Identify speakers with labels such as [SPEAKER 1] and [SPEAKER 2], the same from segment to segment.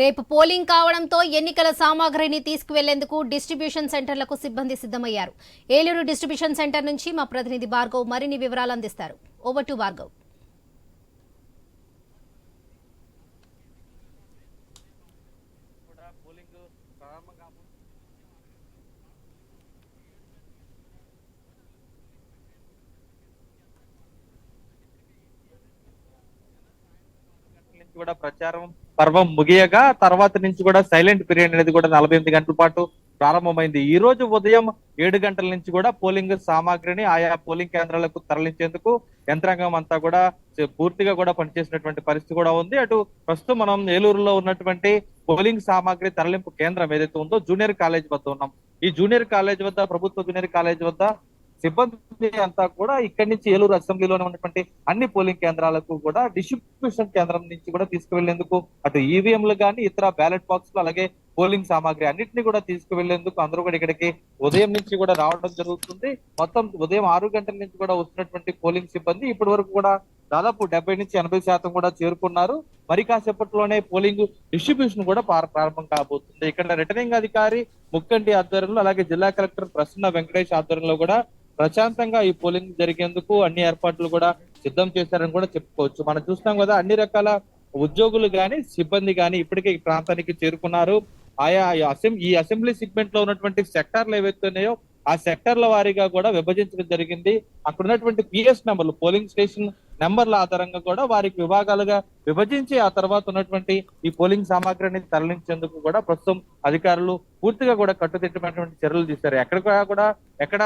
[SPEAKER 1] రేపు పోలింగ్ కావడంతో ఎన్నికల సామాగ్రిని తీసుకువెళ్ళేందుకు డిస్ట్రిబ్యూషన్ సెంటర్లకు సిబ్బంది సిద్ధమయ్యారు. ఏలూరు డిస్ట్రిబ్యూషన్ సెంటర్ నుంచి మా ప్రతినిధి భార్గవ్ మరిన్ని వివరాలు అందిస్తారు. ఓవర్ టు భార్గవ్
[SPEAKER 2] కూడా పోలింగ్ ప్రారంభం కాకుండా గంటల నుంచి కూడా ప్రచారం పర్వం ముగియగా తర్వాత నుంచి కూడా సైలెంట్ పీరియడ్ అనేది కూడా నలభై ఎనిమిది గంటల పాటు ప్రారంభమైంది. ఈ రోజు ఉదయం ఏడు గంటల నుంచి కూడా పోలింగ్ సామాగ్రిని ఆయా పోలింగ్ కేంద్రాలకు తరలించేందుకు యంత్రాంగం అంతా కూడా పూర్తిగా కూడా పనిచేసినటువంటి పరిస్థితి కూడా ఉంది. అటు ప్రస్తుతం మనం ఏలూరులో ఉన్నటువంటి పోలింగ్ సామాగ్రి తరలింపు కేంద్రం ఏదైతే ఉందో జూనియర్ కాలేజ్ వద్ద ఉన్నాం. ఈ జూనియర్ కాలేజ్ వద్ద ప్రభుత్వ జూనియర్ కాలేజ్ వద్ద సిబ్బంది అంతా కూడా ఇక్కడి నుంచి ఏలూరు అసెంబ్లీలోనే ఉన్నటువంటి అన్ని పోలింగ్ కేంద్రాలకు కూడా డిస్ట్రిబ్యూషన్ కేంద్రం నుంచి కూడా తీసుకువెళ్ళేందుకు అటు ఈవీఎంలు కానీ ఇతర బ్యాలెట్ బాక్స్ అలాగే పోలింగ్ సామాగ్రి అన్నింటినీ కూడా తీసుకువెళ్ళేందుకు అందరూ కూడా ఇక్కడికి ఉదయం నుంచి కూడా రావడం జరుగుతుంది. మొత్తం ఉదయం ఆరు గంటల నుంచి కూడా వస్తున్నటువంటి పోలింగ్ సిబ్బంది ఇప్పటి వరకు కూడా దాదాపు డెబ్బై నుంచి ఎనభై శాతం కూడా చేరుకున్నారు. మరి కాసేపట్లోనే పోలింగ్ డిస్ట్రిబ్యూషన్ కూడా ప్రారంభం కాబోతుంది. ఇక్కడ రిటర్నింగ్ అధికారి ముక్కంటి ఆధ్వర్యంలో అలాగే జిల్లా కలెక్టర్ ప్రసన్న వెంకటేష్ ఆధ్వర్యంలో కూడా ప్రశాంతంగా ఈ పోలింగ్ జరిగేందుకు అన్ని ఏర్పాట్లు కూడా సిద్ధం చేశారని కూడా చెప్పుకోవచ్చు. మనం చూస్తాం కదా అన్ని రకాల ఉద్యోగులు కానీ సిబ్బంది కానీ ఇప్పటికే ఈ ప్రాంతానికి చేరుకున్నారు. ఆయా అసెంబ్లీ ఈ అసెంబ్లీ సెగ్మెంట్లో ఉన్నటువంటి సెక్టార్లు ఏవైతే ఉన్నాయో ఆ సెక్టార్ల వారీగా కూడా విభజించడం జరిగింది. అక్కడ ఉన్నటువంటి పిఎస్ నెంబర్లు పోలింగ్ స్టేషన్ నెంబర్ల ఆధారంగా కూడా వారికి విభాగాలుగా విభజించి ఆ తర్వాత ఉన్నటువంటి ఈ పోలింగ్ సామాగ్రిని తరలించేందుకు కూడా ప్రస్తుతం అధికారులు పూర్తిగా కూడా కట్టుదిట్టమైనటువంటి చర్యలు తీశారు. ఎక్కడ కూడా ఎక్కడ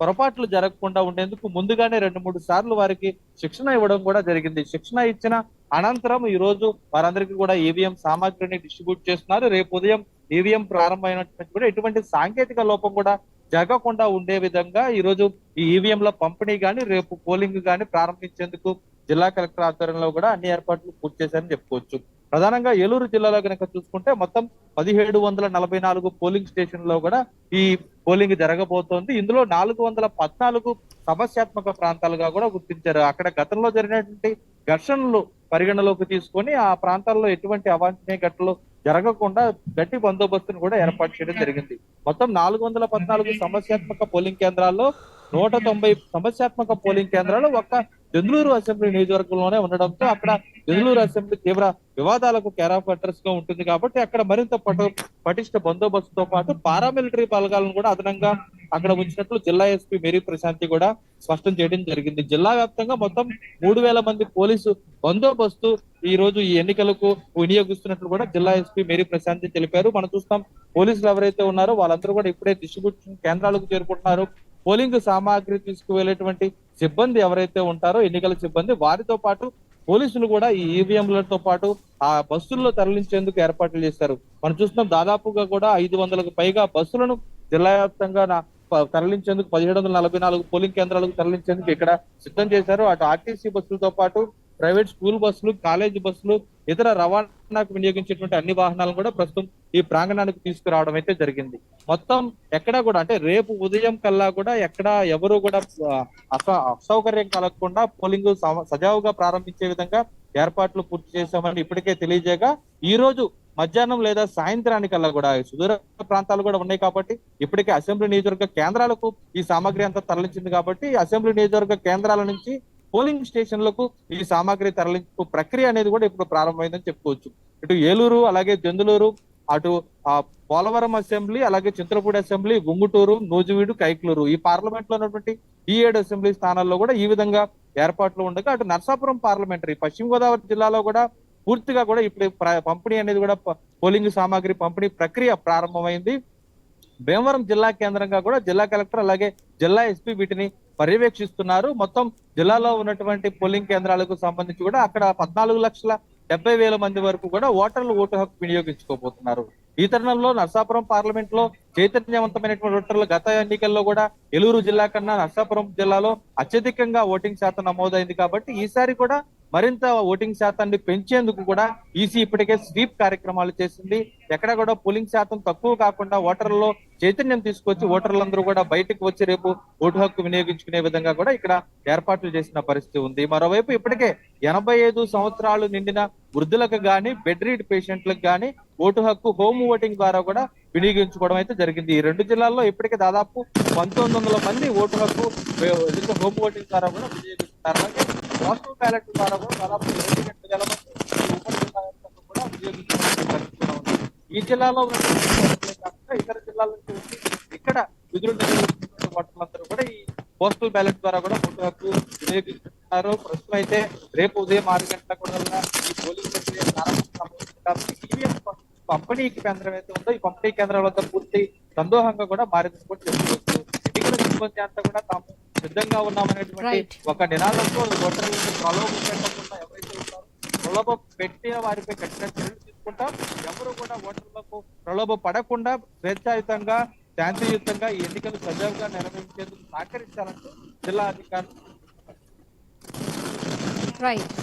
[SPEAKER 2] పొరపాట్లు జరగకుండా ఉండేందుకు ముందుగానే రెండు మూడు సార్లు వారికి శిక్షణ ఇవ్వడం కూడా జరిగింది. శిక్షణ ఇచ్చిన అనంతరం ఈ రోజు వారందరికీ కూడా ఈవీఎం సామాగ్రిని డిస్ట్రిబ్యూట్ చేస్తున్నారు. రేపు ఉదయం ఈవీఎం ప్రారంభమైనటువంటి కూడా ఎటువంటి సాంకేతిక లోపం కూడా జరగకుండా ఉండే విధంగా ఈ రోజు ఈ ఈవీఎంల పంపిణీ కానీ రేపు పోలింగ్ కానీ ప్రారంభించేందుకు జిల్లా కలెక్టర్ ఆధ్వర్యంలో కూడా అన్ని ఏర్పాట్లు పూర్తి చేశారని చెప్పుకోవచ్చు. ప్రధానంగా ఏలూరు జిల్లాలో కనుక చూసుకుంటే మొత్తం పదిహేడు వందల నలభై నాలుగు పోలింగ్ స్టేషన్లో కూడా ఈ పోలింగ్ జరగబోతోంది. ఇందులో నాలుగు వందల పద్నాలుగు సమస్యాత్మక ప్రాంతాలుగా కూడా గుర్తించారు. అక్కడ గతంలో జరిగినటువంటి ఘర్షణలు పరిగణలోకి తీసుకొని ఆ ప్రాంతాల్లో ఎటువంటి అవాంఛనీయ ఘటనలు జరగకుండా గట్టి బందోబస్తును కూడా ఏర్పాటు చేయడం జరిగింది. మొత్తం నాలుగు వందల పద్నాలుగు సమస్యాత్మక పోలింగ్ కేంద్రాల్లో నూట తొంభై సమస్యాత్మక పోలింగ్ కేంద్రాలు ఒక్క దెందులూరు అసెంబ్లీ నియోజకవర్గంలోనే ఉండడంతో అక్కడ దెందులూరు అసెంబ్లీ తీవ్ర వివాదాలకు కేరాఫ్ అడ్రస్గా ఉంటుంది కాబట్టి అక్కడ మరింత పటు పటిష్ట బందోబస్తుతో పాటు పారామిలిటరీ బలగాలను కూడా అదనంగా అక్కడ ఉంచినట్లు జిల్లా ఎస్పీ మేరీ ప్రశాంతి కూడా స్పష్టం చేయడం జరిగింది. జిల్లా వ్యాప్తంగా మొత్తం మూడు వేల మంది పోలీసు బందోబస్తు ఈ రోజు ఈ ఎన్నికలకు వినియోగిస్తున్నట్లు కూడా జిల్లా ఎస్పీ మేరీ ప్రశాంతి తెలిపారు. మనం చూస్తాం పోలీసులు ఎవరైతే ఉన్నారో వాళ్ళందరూ కూడా ఇప్పుడే డిస్ట్రిబ్యూషన్ కేంద్రాలకు చేరుకుంటున్నారు. పోలింగ్ సామాగ్రి తీసుకువెళ్ళేటువంటి సిబ్బంది ఎవరైతే ఉంటారో ఎన్నికల సిబ్బంది వారితో పాటు పోలీసులు కూడా ఈ ఈవీఎంలతో పాటు ఆ బస్సుల్లో తరలించేందుకు ఏర్పాట్లు చేశారు. మనం చూస్తున్నాం దాదాపుగా కూడా ఐదు వందలకు పైగా బస్సులను జిల్లా వ్యాప్తంగా ప- తరలించేందుకు పదిహేడు వందల నలభై నాలుగు పోలింగ్ కేంద్రాలకు తరలించేందుకు ఇక్కడ సిద్ధం చేశారు. అటు ఆర్టీసీ బస్సులతో పాటు ప్రైవేట్ స్కూల్ బస్సులు కాలేజీ బస్సులు ఇతర రవాణాకు వినియోగించేటువంటి అన్ని వాహనాలను కూడా ప్రస్తుతం ఈ ప్రాంగణానికి తీసుకురావడం అయితే జరిగింది. మొత్తం ఎక్కడా కూడా అంటే రేపు ఉదయం కల్లా కూడా ఎక్కడ ఎవరు కూడా అసౌకర్యం కలగకుండా పోలింగ్ సజావుగా ప్రారంభించే విధంగా ఏర్పాట్లు పూర్తి చేశామని ఇప్పటికే తెలియజేయగా ఈ రోజు మధ్యాహ్నం లేదా సాయంత్రానికల్లా కూడా సుదూర ప్రాంతాలు కూడా ఉన్నాయి కాబట్టి ఇప్పటికే అసెంబ్లీ నియోజకవర్గ కేంద్రాలకు ఈ సామాగ్రి అంతా తరలించింది కాబట్టి అసెంబ్లీ నియోజకవర్గ కేంద్రాల నుంచి పోలింగ్ స్టేషన్లకు ఈ సామాగ్రి తరలింపు ప్రక్రియ అనేది కూడా ఇప్పుడు ప్రారంభమైందని చెప్పుకోవచ్చు. ఇటు ఏలూరు అలాగే జందులూరు అటు ఆ పోలవరం అసెంబ్లీ అలాగే చింతలపూడి అసెంబ్లీ గుంగుటూరు నూజివీడు కైక్లూరు. ఈ పార్లమెంట్లో ఉన్నటువంటి ఈ ఏడు అసెంబ్లీ స్థానాల్లో కూడా ఈ విధంగా ఏర్పాట్లు ఉండగా అటు నర్సాపురం పార్లమెంటరీ పశ్చిమ గోదావరి జిల్లాలో కూడా పూర్తిగా కూడా ఇప్పుడు పంపిణీ అనేది కూడా పోలింగ్ సామాగ్రి పంపిణీ ప్రక్రియ ప్రారంభమైంది. భీమవరం జిల్లా కేంద్రంగా కూడా జిల్లా కలెక్టర్ అలాగే జిల్లా ఎస్పీ వీటిని పర్యవేక్షిస్తున్నారు. మొత్తం జిల్లాలో ఉన్నటువంటి పోలింగ్ కేంద్రాలకు సంబంధించి కూడా అక్కడ పద్నాలుగు లక్షల డెబ్బై వేల మంది వరకు కూడా ఓటర్లు ఓటు హక్కు వినియోగించుకోబోతున్నారు. ఈ తరుణంలో నర్సాపురం పార్లమెంట్లో చైతన్యవంతమైనటువంటి ఓటర్లు గత ఎన్నికల్లో కూడా ఏలూరు జిల్లా కన్నా నర్సాపురం జిల్లాలో అత్యధికంగా ఓటింగ్ శాతం నమోదైంది కాబట్టి ఈసారి కూడా మరింత ఓటింగ్ శాతాన్ని పెంచేందుకు కూడా ఈసీ ఇప్పటికే స్వీప్ కార్యక్రమాలు చేసింది. ఎక్కడ కూడా పోలింగ్ శాతం తక్కువ కాకుండా ఓటర్లలో చైతన్యం తీసుకొచ్చి ఓటర్లందరూ కూడా బయటకు వచ్చి రేపు ఓటు హక్కు వినియోగించుకునే విధంగా కూడా ఇక్కడ ఏర్పాట్లు చేసిన పరిస్థితి ఉంది. మరోవైపు ఇప్పటికే ఎనభై ఐదు సంవత్సరాలు నిండిన వృద్ధులకు గాని బెడ్ రీడ్ పేషెంట్లకు గాని ఓటు హక్కు హోమ్ ఓటింగ్ ద్వారా కూడా వినియోగించుకోవడం అయితే జరిగింది. ఈ రెండు జిల్లాల్లో ఇప్పటికే దాదాపు పంతొమ్మిది వందల మంది ఓటు హక్కు హోమ్ ఓటింగ్ ద్వారా కూడా వినియోగిస్తున్నారు. పోస్టల్ బ్యాలెట్ ద్వారా కూడా దాదాపు ఇరవై రెండు వేల మంది ఈ కూడా వినియోగించుకోవడం ఈ జిల్లాలో కాకుండా ఇతర జిల్లాల నుంచి వచ్చి ఇక్కడ విధులు నిర్వహిస్తున్న కూడా ఈ పోస్టల్ బ్యాలెట్ ద్వారా కూడా ఓటు హక్కు వినియోగిస్తున్నారు. ప్రస్తుతం అయితే రేపు ఉదయం ఆరు గంటల కూడా ఈ పోలింగ్ ప్రక్రియ ప్రారంభించడం పంపిణీ కేంద్రం అయితే ఉందో ఈ పంపిణీ కేంద్రాల వద్ద పూర్తి సందోహంగా కూడా మారిందని కూడా చెప్పుకోవచ్చు. ఇక్కడ అంతా కూడా తాము సిద్ధంగా ఉన్నామనేటువంటి. ఒక నినాదంతో ఎవరైతే ఉన్నారో ప్రలోభం పెట్టిన వారిపై కఠిన చర్యలు తీసుకుంటాం. ఎవరు కూడా ఓటర్లకు ప్రలోభ పడకుండా స్వేచ్ఛాయుతంగా శాంతియుతంగా ఈ ఎన్నికలు సజావుగా నిర్వహించేందుకు సహకరించాలంటూ జిల్లా అధికారులు
[SPEAKER 1] రైట్